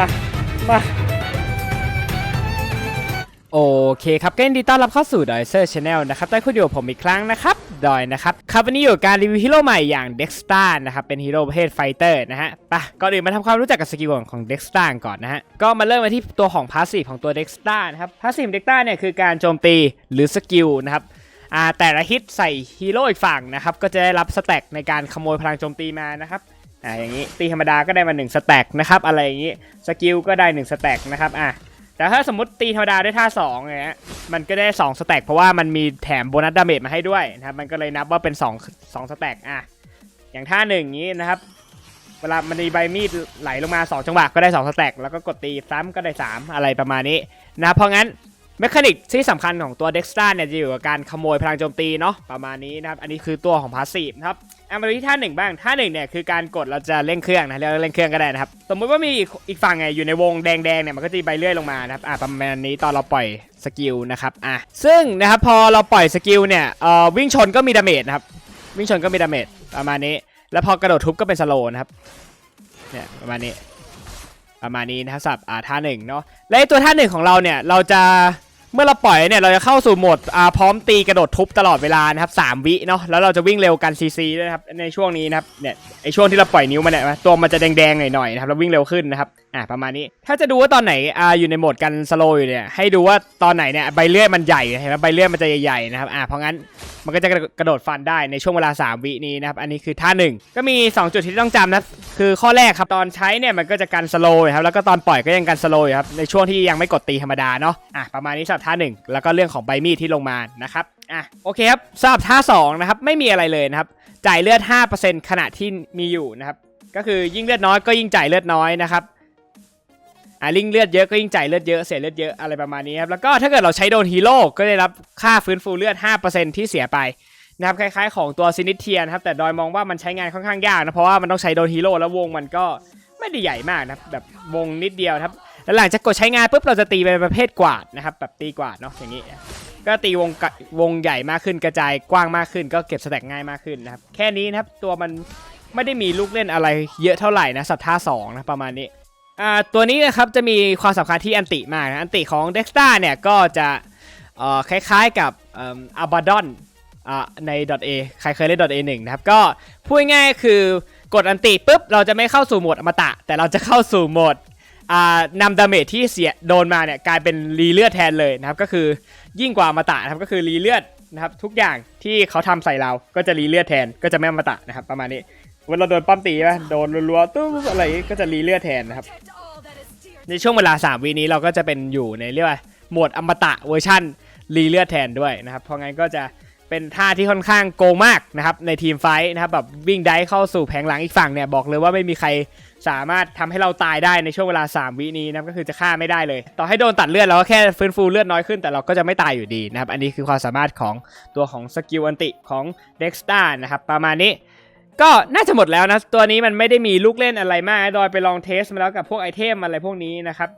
มามาโอเคครับก็ยินดีต้อนรับเข้าสู่ดอยเซอร์ชาแนลนะครับได้คุณอยู่ผมอีกครั้งนะครับดอยนะครับครับวันนี้อยู่การรีวิวฮีโร่ใหม่อย่างเด็กสตาร์นะครับเป็นฮีโร่ประเภทไฟเตอร์นะฮะปะก่อนอื่นมาทำความรู้จักกับสกิลของเด็กสตาร์ก่อนนะฮะก็มาเริ่มมาที่ตัวของพาสซีฟของตัวเด็กสตาร์นะครับพาสซีฟเด็กสตาร์เนี่ยคือการโจมตีหรือสกิลนะครับอ่าแต่ละฮิตใส่ฮีโร่อีกฝั่งนะครับก็จะได้รับสแต็กในการขโมยพลังโจมตีมานะครับ อ่าอย่างนี้ตีธรรมดาก็ได้มา1สแต็กนะครับอะไรอย่างนี้สกิลก็ได้1สแต็กนะครับอะแต่ถ้าสมมติตีธรรมดาได้ท่า2อย่างเงี้ยมันก็ได้2สแต็กเพราะว่ามันมีแถมโบนัสดาเมจมาให้ด้วยนะครับมันก็เลยนับว่าเป็น2 2สแต็กอะอย่างท่าหนึ่งอย่างนี้นะครับเวลามันมีใบมีดไหลลงมา 2 จังหวะก็ได้2สแต็กแล้วก็กดตีซ้ำก็ได้ 3 อะไรประมาณนี้นะเพราะงั้นเมคานิกที่สำคัญของตัวเด็กสตาร์เนี่ยจะอยู่กับการขโมยพลังโจมตีเนาะประมาณนี้นะครับอันนี้คือตัวของพาสซีฟนะครับ เอามาดูที่ท่าหนึ่งบ้างท่าหนึ่งเนี่ยคือการกดเราจะเร่งเครื่องนะเรียกว่าเร่งเครื่องก็ได้นะครับสมมุติว่ามีอีกอีกฝั่งไงอยู่ในวงแดงๆเนี่ยมันก็จะมีใบเลื่อยลงมานะครับอ่าประมาณนี้ตอนเราปล่อยสกิลนะครับอะซึ่งนะครับพอเราปล่อยสกิลเนี่ยเอ่อวิ่งชนก็มีดาเมจนะครับวิ่งชนก็มีดาเมจประมาณนี้ แล้วพอกระโดดทุบก็เป็นสโลนะครับเนี่ยประมาณนี้ประมาณนี้นะครับสับอ่าท่าหนึ่งเนาะและตัวท่าหนึ่งของเราเนี่ยเราจะ เมื่อเราปล่อยเนี่ยเราจะเข้าสู่โหมดอ่าพร้อมตีกระโดดทุบตลอดเวลานะครับสามวิเนาะแล้วเราจะวิ่งเร็วกันซีซีด้วยนะครับในช่วงนี้นะครับเนี่ยไอช่วงที่เราปล่อยนิ้วมาเนี่ยตัวมันจะแดงๆหน่อยๆนะครับแล้ววิ่งเร็วขึ้นนะครับอ่าประมาณนี้ ถ้าจะดูว่าตอนไหนอ่าอยู่ในโหมดกันสโลอยู่เนี่ยให้ดูว่าตอนไหนเนี่ยใบเลื่อยมันใหญ่เห็นไหมใบเลื่อยมันจะใหญ่ๆนะครับอ่าเพราะงั้นมันก็จะกระโดดฟันได้ในช่วงเวลา 3 วินี้นะครับ อันนี้คือท่าหนึ่งก็มี 2 จุดที่ต้องจำนะคือข้อแรกครับ ตอนใช้เนี่ยมันก็จะกันสโลว์ครับแล้วก็ตอนปล่อยก็ยังกันสโลว์ครับในช่วงที่ยังไม่กดตีธรรมดาเนาะอะประมาณนี้สำหรับท่าหนึ่งแล้วก็เรื่องของใบมีดที่ลงมานะครับอะโอเคครับสำหรับท่า2นะครับไม่มีอะไรเลยนะครับจ่ายเลือด 5%ขณะที่มีอยู่นะครับก็คือยิ่งเลือดน้อยก็ยิ่งจ่ายเลือดน้อยนะครับ อะลิงเลือดเยอะก็ยิ่งจ่ายเลือดเยอะเสียเลือดเยอะอะไรประมาณนี้ครับแล้วก็ถ้าเกิดเราใช้โดนฮีโร่ก็ได้รับค่าฟื้นฟูเลือด 5%ที่เสียไปนะครับคล้ายๆของตัวซินิเทียนครับแต่ดอยมองว่ามันใช้งานค่อนข้างยากนะเพราะว่ามันต้องใช้โดนฮีโร่แล้ววงมันก็ไม่ได้ใหญ่มากนะแบบวงนิดเดียวครับแล้วหลังจากกดใช้งานปุ๊บเราจะตีเป็นประเภทกวาดนะครับแบบตีกวาดเนาะอย่างนี้ก็ตีวงกะวงใหญ่มากขึ้นกระจายกว้างมากขึ้น ก็เก็บสแต็กง่ายมากขึ้นนะครับแค่นี้นะครับตัวมันไม่ได้มีลูกเล่นอะไรเยอะเท่าไหร่นะสัปท่าสองนะประมาณนี้ อ่าตัวนี้นะครับจะมีความสำคัญที่อันติมากนะอันติของ d e x t a เนี่ยก็จะเอ่อคล้ายๆกับอัลบาดอนใน .a ใครเคยเล่น .a 1 นะครับ ก็พูดง่ายๆคือกดอันติปุ๊บ เราจะไม่เข้าสู่โหมดอมตะ แต่เราจะเข้าสู่โหมดนำดาเมจที่เสียโดนมาเนี่ยกลายเป็นรีเลือดแทนเลยนะครับ ก็คือยิ่งกว่าอมตะนะครับก็คือรีเลือดนะครับทุกอย่างที่เขาทำใส่เราก็จะรีเลือดแทนก็จะไม่อมตะนะครับประมาณนี้ เวลาโดนป้อมตีป่ะโดนรัวๆตู้อะไรก็จะรีเลือดแทนนะครับ ในช่วงเวลา 3วีนี้เราก็จะเป็นอยู่ในเรียกว่าโหมดอมตะเวอร์ชั่นรีเลือดแทนด้วยนะครับ เพราะงั้นก็จะเป็นท่าที่ค่อนข้างโกงมากนะครับในทีมไฟท์นะครับแบบวิ่งได้เข้าสู่แผงหลังอีกฝั่งเนี่ยบอกเลยว่าไม่มีใครสามารถทำให้เราตายได้ในช่วงเวลา 3 วินี้นะก็คือจะฆ่าไม่ได้เลย ต่อให้โดนตัดเลือดเราก็แค่ฟื้นฟูเลือดน้อยขึ้นแต่เราก็จะไม่ตายอยู่ดีนะครับอันนี้คือความสามารถของตัวของสกิลอันติของเด็กสตานะครับประมาณนี้ ก็น่าจะหมดแล้วนะ ตัวนี้มันไม่ได้มีลูกเล่นอะไรมากดอยไปลองเทสมาแล้วกับพวกไอเทมอะไรพวกนี้นะครับ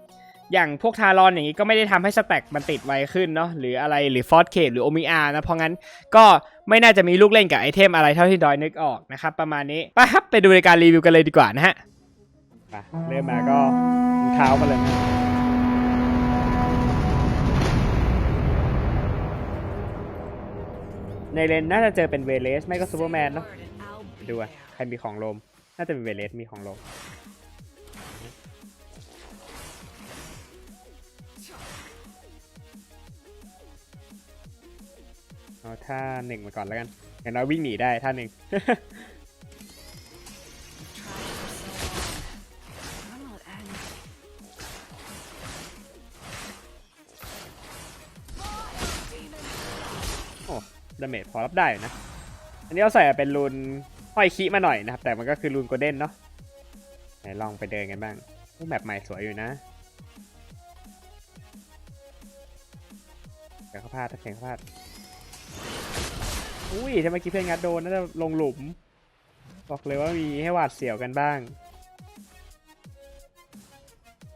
อย่างพวกทารอนอย่างนี้ก็ไม่ได้ทำให้สแต็กมันติดไวขึ้นเนาะหรืออะไรหรือฟอร์เคหรือโอมิอานะ เพราะงั้นก็ไม่น่าจะมีลูกเล่นกับไอเทมอะไรเท่าที่ดอยนึกออกนะครับประมาณนี้ไปครับไปดูในการรีวิวกันเลยดีกว่านะฮะเริ่มมาก็เท้ามาเลยในเลนน่าจะเจอเป็นเวเลส ไม่ก็ซูเปอร์แมนเนาะ ดูอะใครมีของลม น่าจะเป็นเวเลสมีของลมเอาท่าหนึ่งมาก่อนแล้วกันอย่างน้อยวิ่งหนีได้ท่าหนึ่งโอ้ดาเมจพอรับได้นะ อันนี้เราใส่เป็นรูน ห้อยคีมาหน่อยนะครับ แต่มันก็คือรูนโกลเด้นเนาะไหนลองไปเดินกันบ้างรูปแบบใหม่สวยอยู่นะเดี๋ยวเขาพลาดตะแคงเขาพลาด อุ้ยถ้าเมื่อกี้เพื่อนงัดโดนน่าจะลงหลุม บอกเลยว่ามีให้หวาดเสียวกันบ้าง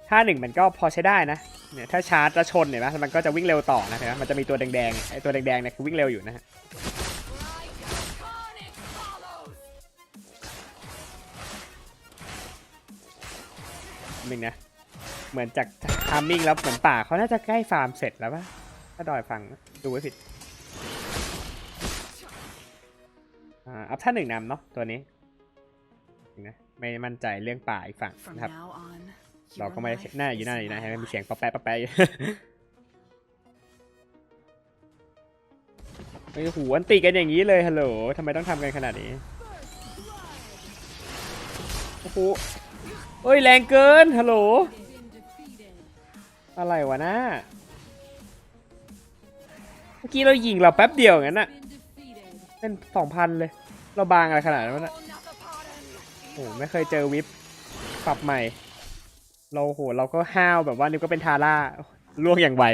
ท่าหนึ่งมันก็พอใช้ได้นะ เนี่ยถ้าชาร์จแล้วชนเนี่ยนะมันก็จะวิ่งเร็วต่อนะเห็นไหมมันจะมีตัวแดงๆ ไอ้ตัวแดงๆเนี่ยคือวิ่งเร็วอยู่นะฮะ หนึ่งนะ เหมือนจากทามมิ่งแล้วเหมือนป่าเขาน่าจะใกล้ฟาร์มเสร็จแล้วปะถ้าดอยฟังนะดูไว้ผิดอ่าอัพท่าหนึ่งนำเนาะตัวนี้นะไม่มั่นใจเรื่องป่าอีกฝั่ง From นะครับ now on, เรา your ก็ไม่ได้ life หน้าอยู่หน้า is อยู่หน้า my เห็นไหมมี life. เสียงป๊อปแป๊ะป๊อปแป๊ะอยู่ไอ้ยหูอันติกันอย่างนี้เลยฮัลโหลทำไมต้องทำกันขนาดนี้ โอ้โห เฮ้ยแรงเกิน ฮัลโหล อะไรวะน้าเมื่อกี้เรายิงเราแป๊บเดียวงั้นอะเป็นสองพันเลย เราบางอะไรขนาดนั้นวะน่ะโอ้โหไม่เคยเจอวิปปรับใหม่ เราโหเราก็ห้าวแบบว่านิวก็เป็นทาร่าล่วงอย่างไว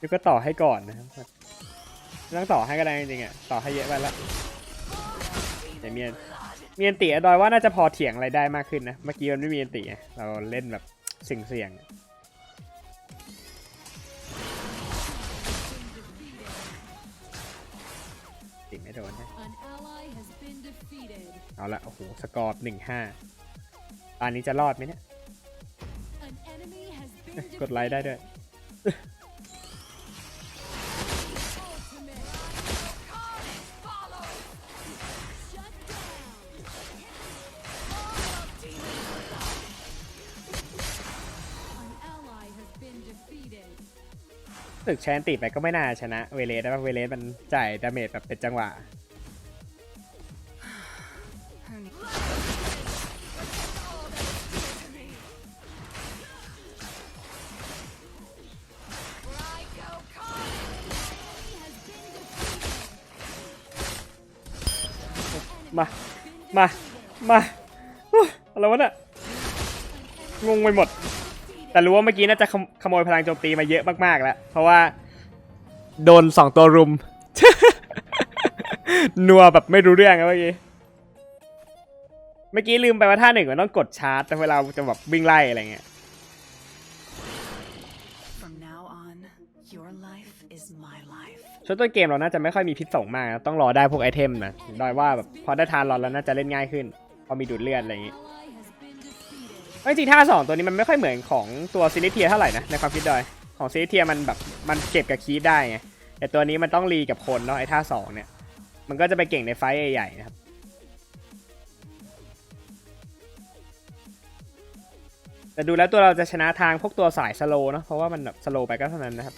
นิวก็ต่อให้ก่อนนะครับต้องต่อให้ก็ได้จริงๆอะ ต่อให้เยอะไปละ แต่เมียนเมียนตีอะดอยว่าน่าจะพอเถียงอะไรได้มากขึ้นนะ เมื่อกี้มันไม่มีอันตีเราเล่นแบบสิ่งเสี่ยงติไม่โดนนะเอาละโอ้โหสกอร์หนึ่งห้าตอนนี้จะรอดไหมเนี่ย กดไลค์ได้ด้วย ตึกแชนติไปก็ไม่น่าชนะเวเลสได้ปะเวเลสมันจ่ายดาเมจแบบเป็นจังหวะ มา มา มาอุ๊ยอะไรวะเนี่ยงงไปหมด แต่รู้ว่าเมื่อกี้น่าจะขโมขโมยพลังโจมตีมาเยอะมากๆแล้ว เพราะว่า โดนสองตัวรุม นัวแบบไม่รู้เรื่องอะเมื่อกี้ เมื่อกี้ลืมไปว่าท่าหนึ่งมันต้องกดชาร์จแต่เวลาจะแบบวิ่งไล่อะไรเงี้ย From now on, your life is my life. ช่วงต้นเกมเราน่าจะไม่ค่อยมีพิษส่งมากนะต้องรอได้พวกไอเทมนะดอยว่าแบบพอได้ทานรอนแล้วน่าจะเล่นง่ายขึ้น พอมีดูดเลือดอะไรอย่างงี้ Ally has จริงท่าสองตัวนี้มันไม่ค่อยเหมือนของตัวซิลิเทียเท่าไหร่นะในความคิดดอยของซิลิเทียมันแบบมันเก็บกับคีปได้ไงแต่ตัวนี้มันต้องรีกับคนเนาะไอ้ท่าสองเนี่ย มันก็จะไปเก่งในไฟใหญ่ๆนะครับแต่ดูแล้วตัวเราจะชนะทางพวกตัวสายสโลเนาะเพราะว่ามันแบบสโลไปก็เท่านั้นนะครับ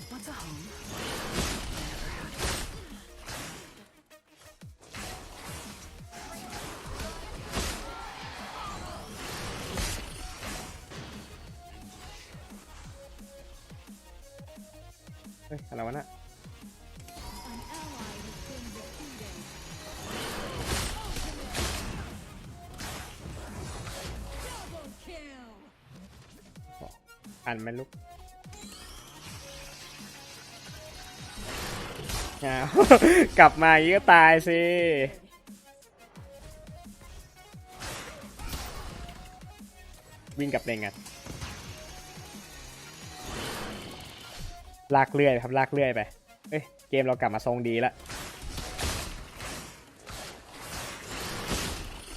ฮ้ยอะไรวะน่ะอ่านไหมลูกกลับมาอย่างนี้ก็ตายสิวิ่งกลับเลงกัน ลากเลื่อยครับลากเลื่อยไปเอ้ยเกมเรากลับมาทรงดีแล้ว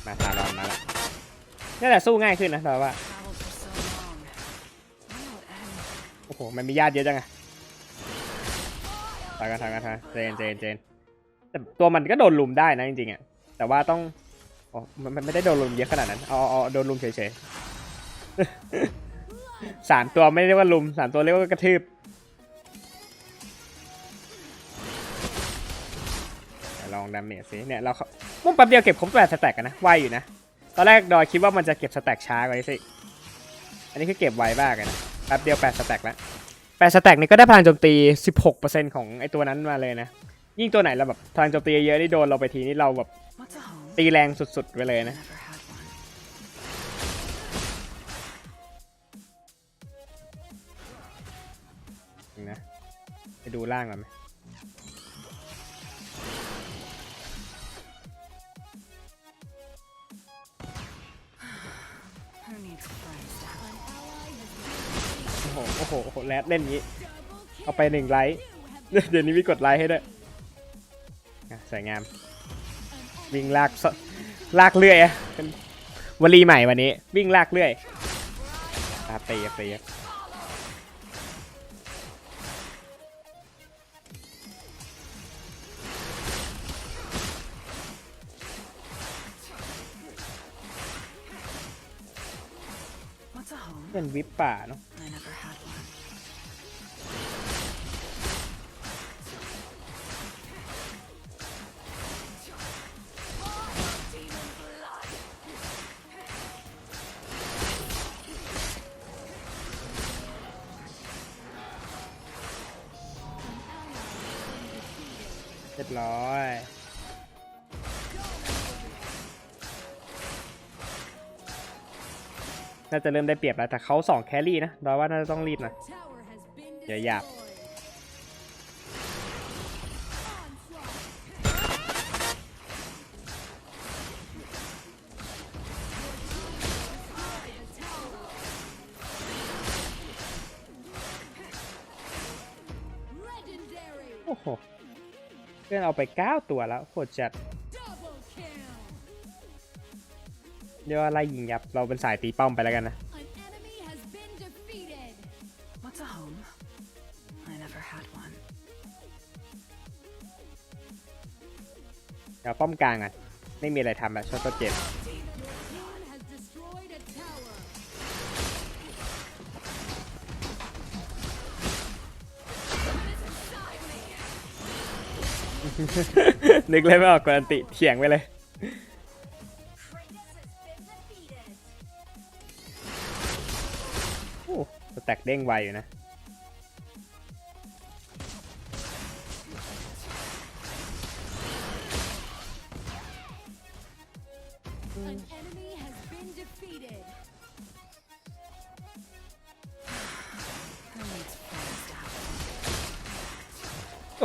มาตามเรามาแล้วนี่แหละสู้ง่ายขึ้นนะเราว่าโอ้โหมันมีญาติเยอะจังอะถอยกันถอยกันถอยเจนเจนเจนแต่ตัวมันก็โดนลุมได้นะจริงๆอะแต่ว่าต้องอ๋อมันมันไม่ได้โดนลุมเยอะขนาดนั้นอาเอาเอาโดนลุมเฉยๆสามตัวไม่เรียกว่าลุมสามตัวเรียกว่ากระทืบ ลองดาเมจสิเนี่ยเราเขามุ่งแป๊บเดียวเก็บครบแปดสแต็กกันนะไวอยู่นะตอนแรกดอยคิดว่ามันจะเก็บสแต็กช้ากว่านี้สิอันนี้คือเก็บไวมากเลยนะแป๊บเดียว8สแต็กแล้ว8สแต็กนี่ก็ได้พลังโจมตี 16%ของไอตัวนั้นมาเลยนะ ยิ่งตัวไหนเราแบบพลังโจมตีเยอะนี่โดนเราไปทีนี่เราแบบตีแรงสุดๆไปเลยนะนะไปดูล่างก่อนไหม หโอ้โหโอ้โหแรดเล่นงี้ เอาไปหนึ่งไลท์เดี๋ยวนี้มีกดไลท์ให้ด้วยสวยงาม วิ่งลากลากเรื่อยอะวลีใหม่วันนี้ วิ่งลากเรื่อยตาตีตีเป็นวิปป่าเนาะ บร้อยน่าจะเริ่มได้เปรียบแล้ว แต่เขาสองแครี่นะดอยว่าน่าจะต้องรีบหนะ Tower has been อย่าหยาบโอ้โห พื่อนเอาไป 9 ตัวแล้วโหดจัด Double kill. เรียกว่าไล่ยิงยับ เราเป็นสายตีป้อมไปแล้วกันนะ An enemy has been defeated. What's a home? I never had one. เดี๋ยวป้อมกลางอะ ไม่มีอะไรทำอะชอบตัวเจ็บ นึกเลยไม่ออกกวนติเถียงไปเลย โอ้แตกเด้งไวอยู่นะ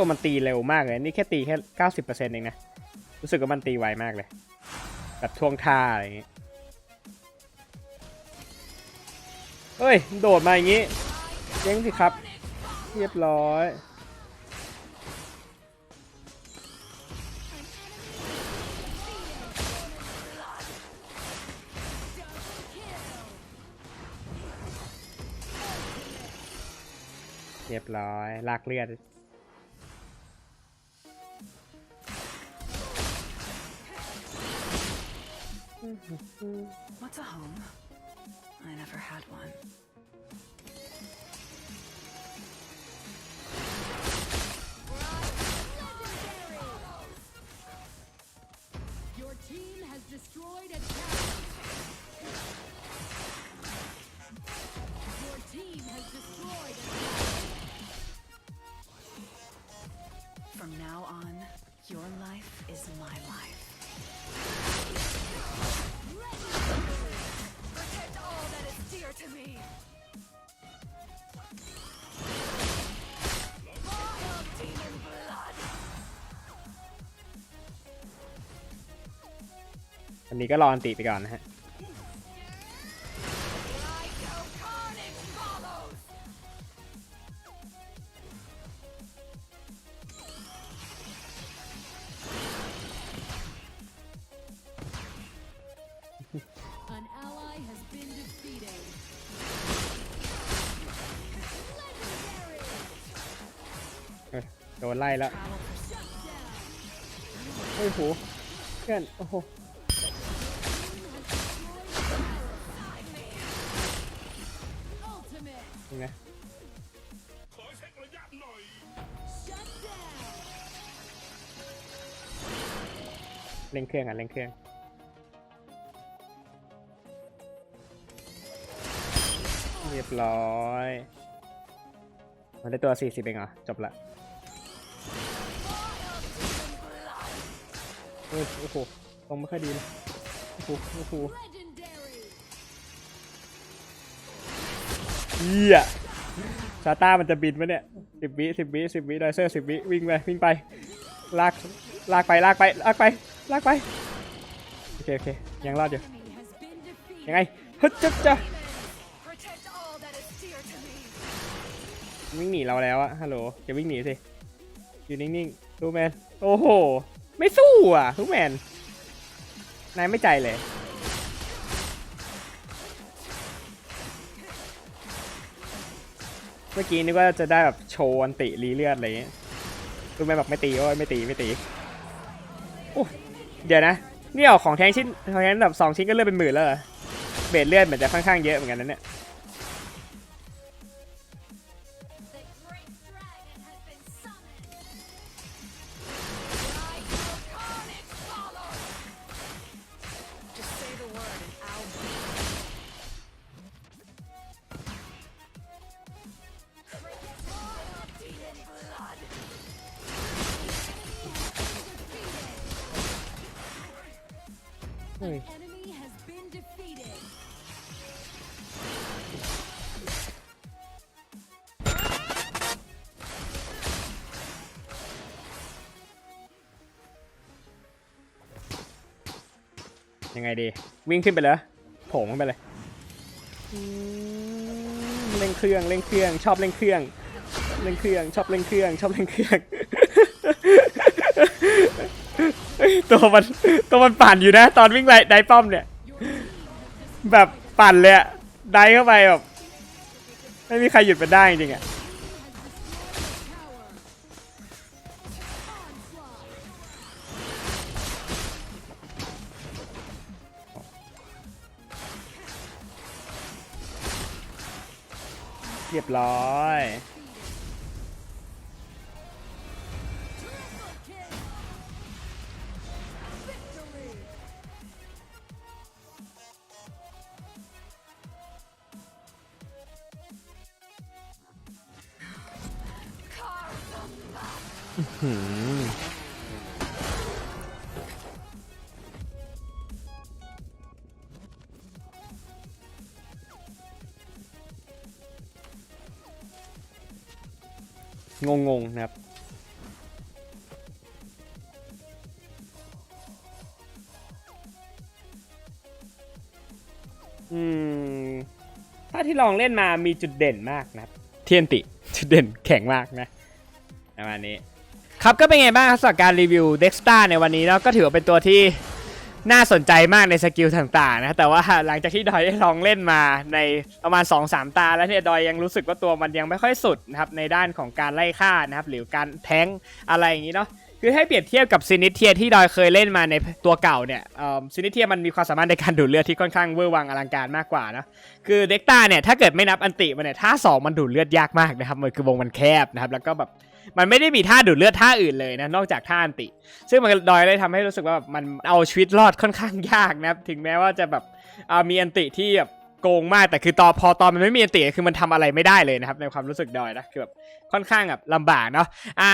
ตัวมันตีเร็วมากเลย นี่แค่ตีแค่90%เองนะ รู้สึกว่ามันตีไวมากเลย แบบท่วงท่าอะไรอย่างงี้เฮ้ย โดดมาอย่างงี้เจ๊งสิครับ เรียบร้อย เรียบร้อย ลากเลือด What's a home? I never had one. Your team has destroyed a tower. Your team has destroyed a tower. From now on, your life is my life. นนี้ก็รออันติไปก่อนนะฮะโดนไล่แล้ว โอ้โหเพื่อน โอ้โห ร่งเครื่องอะเร่งเครื่องเรียบร้อยมันได้ตัว 40 เองเหรอ จบละเฮ้ยโอ้โหตรงไม่ค่อยดีเลยโอ้โหโอ้โหเฮียซาต้ามันจะบินปะเนี่ยสิบวิสิบวิสิบวิไดเซอร์สิบวิวิ่งไปวิ่งไป ลาก ลากไป ลากไป ลากไป ลากไป โอเค โอเค ยังรอดอยู่ ยังไงฮึดจุ๊บจ้ะวิ่งหนีเราแล้วอะฮัลโหลจะวิ่งหนีสิ อยู่นิ่งๆทูแมน โอ้โห ไม่สู้อะทูแมน นายไม่ใจเลย เมื่อกี้นึกว่าจะได้แบบโชว์อันติรีเลือดอะไรอย่างเงี้ยทูแมนแบบไม่ตี โอ้ยไม่ตี ไม่ตี โอ้ เดี๋ยวนะ นี่ออกของแทงชิ้นของแทงแบบสองชิ้นก็เลือดเป็นหมื่นแล้วเหรอเบสเลือดเหมือนจะค่อนข้างเยอะเหมือนกันนะเนี่ย Hey. ยังไงดี วิ่งขึ้นไปเลยโผล่ขึ้นไปเลยเร่งเครื่องเร่งเครื่อง ชอบเร่งเครื่องเร่งเครื่อง ชอบเร่งเครื่อง ชอบเร่งเครื่อง ตัวมันตัวมันปั่นอยู่นะ ตอนวิ่งไล่ได้ป้อมเนี่ย แบบปั่นเลยอะได้เข้าไปแบบไม่มีใครหยุดมันได้จริงอะเรียบร้อย งงงๆนะครับ อืม ถ้าที่ลองเล่นมามีจุดเด่นมากนะครับ เทียนติ จุดเด่นแข็งมากนะประมาณนี้ ครับก็เป็นไงบ้างครับสำหรับการรีวิวเด็กสตาในวันนี้เนาะก็ถือว่าเป็นตัวที่น่าสนใจมากในสกิลต่างๆนะแต่ว่าหลังจากที่ดอยได้ลองเล่นมาในประมาณ 2-3 ตา แล้วเนี่ยดอยยังรู้สึกว่าตัวมันยังไม่ค่อยสุดนะครับในด้านของการไล่ฆ่านะครับหรือการแทงอะไรอย่างนี้เนาะคือให้เปรียบเทียบกับซินิเทียที่ดอยเคยเล่นมาในตัวเก่าเนี่ยซินิเทียมันมีความสามารถในการดูดเลือดที่ค่อนข้างเวอร์วังอลังการมากกว่านะคือเด็กตาเนี่ยถ้าเกิดไม่นับอันติมันเนี่ยท่าสองมันดูดเลือดยากมากนะครับมันคือวงมันแคบนะครับแล้วก็แบบ มันไม่ได้มีท่าดูดเลือดท่าอื่นเลยนะนอกจากท่าอันติ ซึ่งมันดอยเลยทำให้รู้สึกว่าแบบมันเอาชีวิตรอดค่อนข้างยากนะถึงแม้ว่าจะแบบมีอันติที่แบบโกงมากแต่คือตอนพอตอนมันไม่มีอันติคือมันทำอะไรไม่ได้เลยนะครับในความรู้สึกดอยนะคือแบบค่อนข้างแบบลำบากเนาะอ่า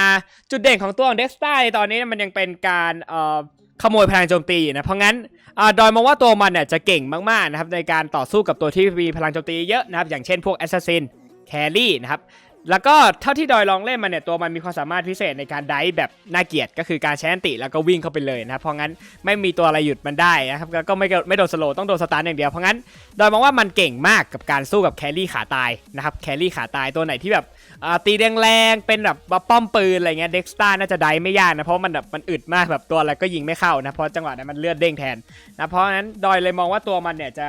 จุดเด่นของตัวของเด็กต้าตอนนี้มันยังเป็นการเอ่อขโมยพลังโจมตีนะ เพราะงั้นอดอยมองว่าตัวมันเนี่ยจะเก่งมากๆนะครับในการต่อสู้กับตัวที่มีพลังโจมตีเยอะนะครับ อย่างเช่นพวกแอสซัสซินแครี่นะครับ แล้วก็เท่าที่ดอยลองเล่นมาเนี่ยตัวมันมีความสามารถพิเศษในการไดฟ์แบบน่าเกลียดก็คือการใช้อันติแล้วก็วิ่งเข้าไปเลยนะครับเพราะงั้นไม่มีตัวอะไรหยุดมันได้นะครับแล้วก็ไม่ไม่โดนสโลต้องโดนสตาร์ทอย่างเดียวเพราะงั้นดอยมองว่ามันเก่งมากกับการสู้กับแครี่ขาตายนะครับแครี่ขาตายตัวไหนที่แบบอ่าตีแรงๆเป็นแบบป้อมปืนอะไรเงี้ยเด็กสตาร์น่าจะไดไม่ยากนะเพราะมันแบบมันอึดมากแบบตัวอะไรก็ยิงไม่เข้านะเพราะจังหวะนั้นมันเลือดเด้งแทนนะเพราะฉะนั้นดอยเลยมองว่าตัวมันเนี่ยจะ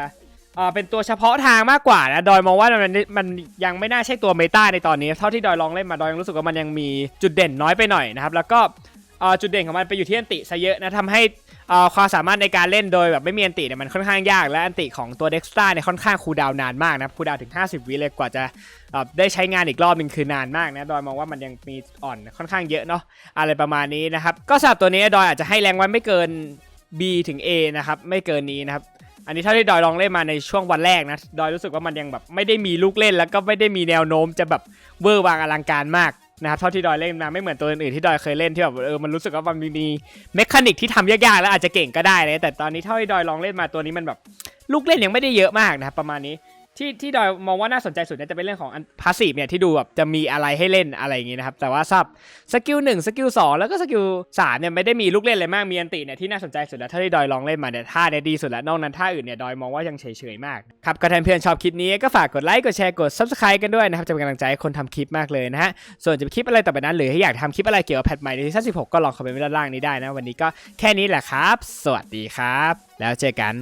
อ่อเป็นตัวเฉพาะทางมากกว่านะดอยมองว่ามันมันยังไม่น่าใช่ตัวเมตาในตอนนี้ เท่าที่ดอยลองเล่นมาดอยยังรู้สึกว่ามันยังมีจุดเด่นน้อยไปหน่อยนะครับแล้วก็อ่อจุดเด่นของมันไปอยู่ที่อันติซะเยอะนะทำให้อ่อความสามารถในการเล่นโดยแบบไม่มีอันติเนี่ยมันค่อนข้างยาก และอันติของตัวเด็กสตาเนี่ยค่อนข้างคูดาวนานมากนะคูดาวถึง 50 วิเลยกว่าจะอ่อได้ใช้งานอีกรอบหนึงคือนานมากนะดอยมองว่ามันยังมีอ่อนค่อนข้างเยอะเนาะอะไรประมาณนี้นะครับก็สำหรับตัวนี้ดอยอาจจะให้แรงไว้ไม่เกิน B ถึง A นะครับไม่เกินนี้นะครับ อันนี้เท่าที่ดอยลองเล่นมาในช่วงวันแรกนะดอยรู้สึกว่ามันยังแบบไม่ได้มีลูกเล่นแล้วก็ไม่ได้มีแนวโน้มจะแบบเวอร์วางอลังการมากนะครับเท่าที่ดอยเล่นมาไม่เหมือนตัวอื่นๆที่ดอยเคยเล่นที่แบบเออมันรู้สึกว่ามันมีเมคานิกที่ทำยากๆแล้วอาจจะเก่งก็ได้เลยแต่ตอนนี้เท่าที่ดอยลองเล่นมาตัวนี้มันแบบลูกเล่นยังไม่ได้เยอะมากนะครับประมาณนี้ ที่ที่ดอยมองว่าน่าสนใจสุดเนี่ยจะเป็นเรื่องของพาสซีฟเนี่ยที่ดูแบบจะมีอะไรให้เล่นอะไรอย่างงี้นะครับแต่ว่าซับสกิลหนึ่งสกิลสองแล้วก็สกิลสามเนี่ยไม่ได้มีลูกเล่นอะไรมากมีอันติเนี่ยที่น่าสนใจสุดแล้วถ้าที่ดอยลองเล่นมาเนี่ยท่าเนี่ยดีสุดแล้วนอกนั้นท่าอื่นเนี่ยดอยมองว่ายังเฉยๆมากครับก็ถ้าเพื่อนชอบคลิปนี้ก็ฝากกดไลค์กดแชร์กด subscribe กันด้วยนะครับจะเป็นกำลังใจให้คนทำคลิปมากเลยนะฮะส่วนจะเป็นคลิปอะไรต่อไปนั้นหรือให้อยากทำคลิปอะไรเกี่ยวกับแพทใหม่ในซีซั่น16ก็ลองคอมเมนต์ไว้ด้านล่างนี้ได้นะวันนี้ก็แค่นี้แหละครับ สวัสดีครับ แล้วเจอกัน